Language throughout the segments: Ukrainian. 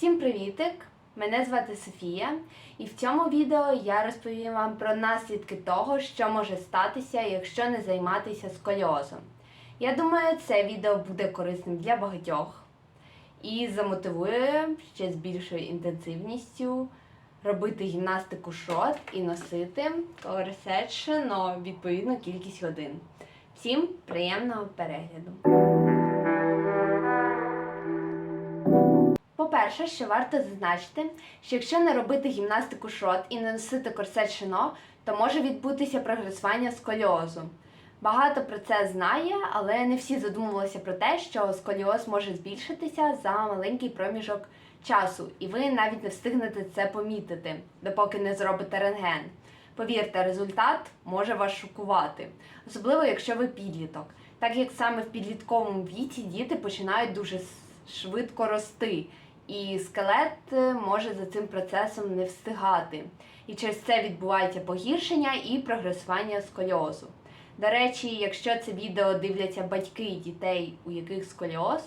Всім привітик! Мене звати Софія, і в цьому відео я розповім вам про наслідки того, що може статися, якщо не займатися сколіозом. Я думаю, це відео буде корисним для багатьох і замотивує ще з більшою інтенсивністю робити гімнастику шот і носити корсет відповідну кількість годин. Всім приємного перегляду! По-перше, що варто зазначити, що якщо не робити гімнастику шот і не носити корсет шино, то може відбутися прогресування сколіозу. Багато про це знає, але не всі задумувалися про те, що сколіоз може збільшитися за маленький проміжок часу, і ви навіть не встигнете це помітити, допоки не зробите рентген. Повірте, результат може вас шокувати, особливо якщо ви підліток, так як саме в підлітковому віці діти починають дуже швидко рости, і скелет е, може за цим процесом не встигати. І через це відбувається погіршення і прогресування сколіозу. До речі, якщо це відео дивляться батьки дітей, у яких сколіоз,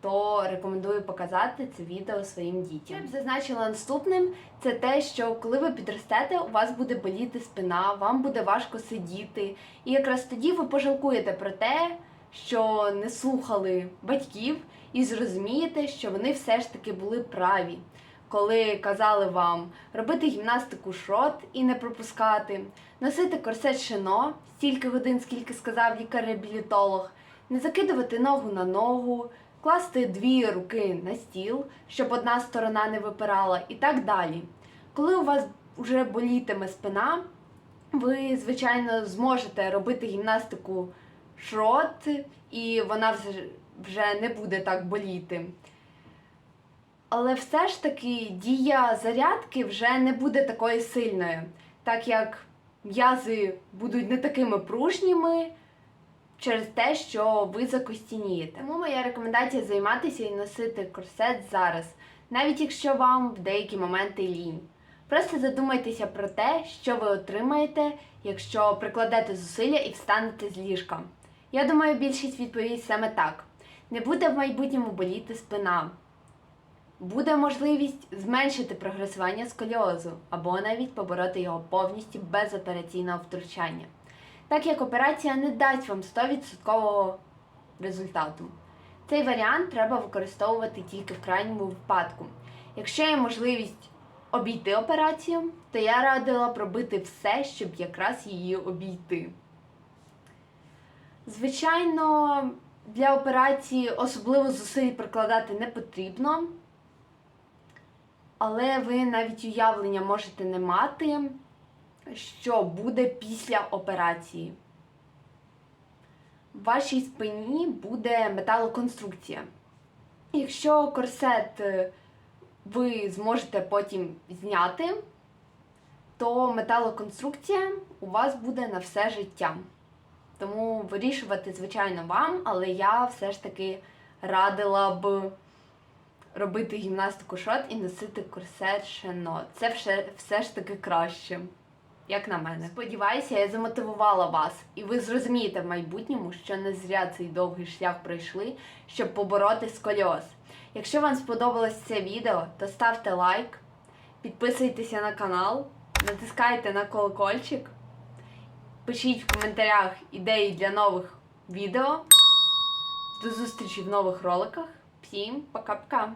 то рекомендую показати це відео своїм дітям. Я б зазначила наступним, це те, що коли ви підростете, у вас буде боліти спина, вам буде важко сидіти. І якраз тоді ви пожалкуєте про те, що не слухали батьків, і зрозумієте, що вони все ж таки були праві. Коли казали вам робити гімнастику шот і не пропускати, носити корсет шино стільки годин, скільки сказав лікар-реабілітолог, не закидувати ногу на ногу, класти дві руки на стіл, щоб одна сторона не випирала, і так далі. Коли у вас вже болітиме спина, ви, звичайно, зможете робити гімнастику шрот, і вона вже- не буде так боліти. Але все ж таки дія зарядки вже не буде такою сильною, так як м'язи будуть не такими пружніми через те, що ви закостінієте. Тому моя рекомендація займатися і носити корсет зараз, навіть якщо вам в деякі моменти лінь. Просто задумайтеся про те, що ви отримаєте, якщо прикладете зусилля і встанете з ліжка. Я думаю, більшість відповість саме так: не буде в майбутньому боліти спина. Буде можливість зменшити прогресування сколіозу або навіть побороти його повністю без операційного втручання, так як операція не дасть вам 100% результату. Цей варіант треба використовувати тільки в крайньому випадку. Якщо є можливість обійти операцію, то я радила пробити все, щоб якраз її обійти. Звичайно, для операції особливо зусиль прикладати не потрібно, але ви навіть уявлення можете не мати, що буде після операції. В вашій спині буде металоконструкція. Якщо корсет е, ви зможете потім зняти, то металоконструкція у вас буде на все життя. Тому вирішувати, звичайно, вам, але я все ж таки радила б робити гімнастику шот і носити корсет шено. Це все, все ж таки краще, як на мене. Сподіваюся, я замотивувала вас, і ви зрозумієте в майбутньому, що не зря цей довгий шлях пройшли, щоб побороти сколіоз. Якщо вам сподобалось це відео, то ставте лайк, підписуйтеся на канал, натискайте на колокольчик. Пишіть в коментарях ідеї для нових відео. До зустрічі в нових роликах. Всім пока-пока!